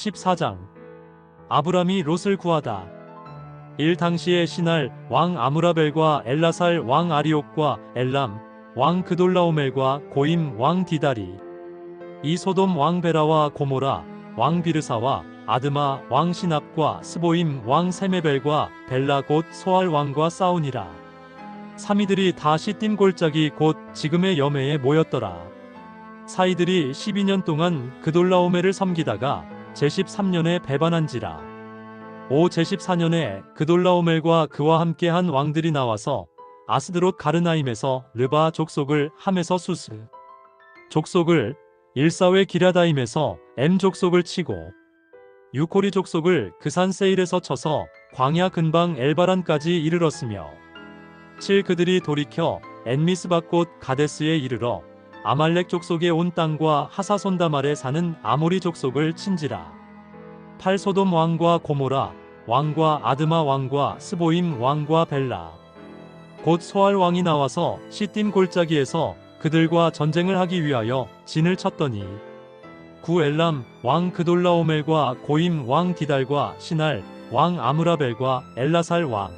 제14장 아브람이 롯을 구하다. 일 당시에 신할 왕 아무라벨과 엘라살 왕 아리옥과 엘람 왕 그돌라오멜과 고임 왕 디다리 이 소돔 왕 베라와 고모라 왕 비르사와 아드마 왕 시납과 스보임 왕 세메벨과 벨라 곧 소알 왕과 싸우니라. 사미들이 다 시딘 골짜기 곧 지금의 여매에 모였더라. 사이들이 12년 동안 그돌라오메를 섬기다가 제13년에 배반한지라. 오 제14년에 그돌라오멜과 그와 함께한 왕들이 나와서 아스드롯 가르나임에서 르바 족속을 함에서 수스 족속을 일사회 기라다임에서 M 족속을 치고 유코리 족속을 그산 세일에서 쳐서 광야 근방 엘바란까지 이르렀으며 7 그들이 돌이켜 엔미스바꽃 가데스에 이르러 아말렉 족속의 온 땅과 하사손다말에 사는 아모리 족속을 친지라. 팔 소돔 왕과 고모라 왕과 아드마 왕과 스보임 왕과 벨라 곧 소알 왕이 나와서 시딘 골짜기에서 그들과 전쟁을 하기 위하여 진을 쳤더니 구 엘람 왕 그돌라오멜과 고임 왕 디달과 신할 왕 아무라벨과 엘라살 왕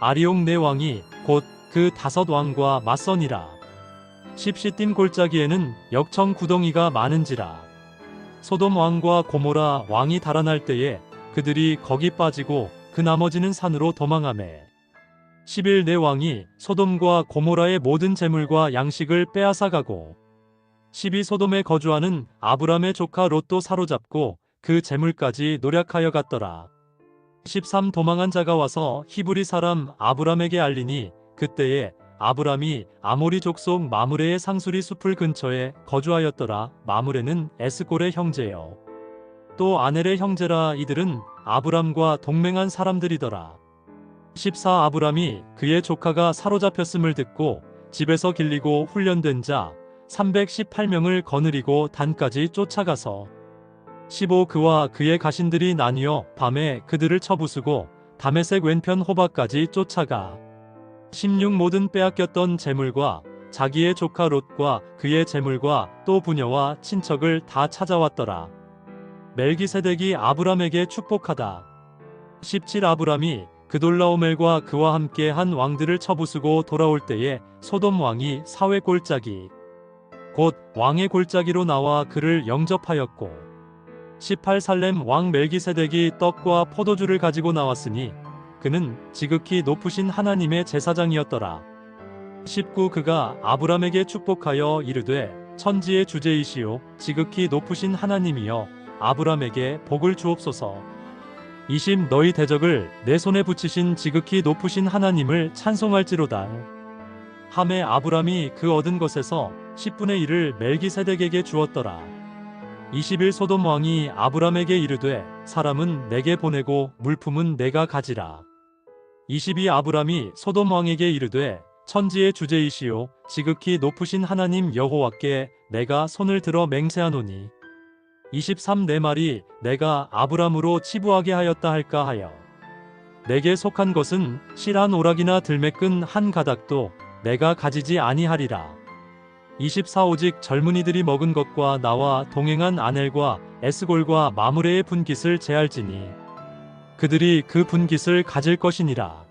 아리옥 네 왕이 곧 그 다섯 왕과 맞서니라. 십시딘 골짜기에는 역청 구덩이가 많은지라. 소돔 왕과 고모라 왕이 달아날 때에 그들이 거기 빠지고 그 나머지는 산으로 도망하매. 11네 왕이 소돔과 고모라의 모든 재물과 양식을 빼앗아 가고 12 소돔에 거주하는 아브람의 조카 롯도 사로잡고 그 재물까지 노략하여 갔더라. 13 도망한 자가 와서 히브리 사람 아브람에게 알리니 그때에 아브람이 아모리 족속 마므레의 상수리 숲을 근처에 거주하였더라. 마므레는 에스골의 형제요. 또 아넬의 형제라 이들은 아브람과 동맹한 사람들이더라. 14 아브람이 그의 조카가 사로잡혔음을 듣고 집에서 길리고 훈련된 자 318명을 거느리고 단까지 쫓아가서 15 그와 그의 가신들이 나뉘어 밤에 그들을 쳐부수고 담에색 왼편 호박까지 쫓아가 16 모든 빼앗겼던 재물과 자기의 조카 롯과 그의 재물과 또 부녀와 친척을 다 찾아왔더라. 멜기세덱이 아브람에게 축복하다. 17 아브람이 그돌라오멜과 그와 함께 한 왕들을 쳐부수고 돌아올 때에 소돔 왕이 사회 골짜기 곧 왕의 골짜기로 나와 그를 영접하였고 18 살렘 왕 멜기세덱이 떡과 포도주를 가지고 나왔으니 그는 지극히 높으신 하나님의 제사장이었더라. 19 그가 아브람에게 축복하여 이르되 천지의 주제이시요 지극히 높으신 하나님이여 아브람에게 복을 주옵소서. 20 너희 대적을 내 손에 붙이신 지극히 높으신 하나님을 찬송할지로다. 함에 아브람이 그 얻은 것에서 10분의 1을 멜기세덱에게 주었더라. 21 소돔 왕이 아브람에게 이르되 사람은 내게 보내고 물품은 내가 가지라. 22 아브람이 소돔 왕에게 이르되 천지의 주제이시요 지극히 높으신 하나님 여호와께 내가 손을 들어 맹세하노니 23 내 말이 내가 아브람으로 치부하게 하였다 할까 하여. 내게 속한 것은 실한 오락이나 들매끈 한 가닥도 내가 가지지 아니하리라. 24 오직 젊은이들이 먹은 것과 나와 동행한 아넬과 에스골과 마무레의 분깃을 제할지니 그들이 그 분깃을 가질 것이니라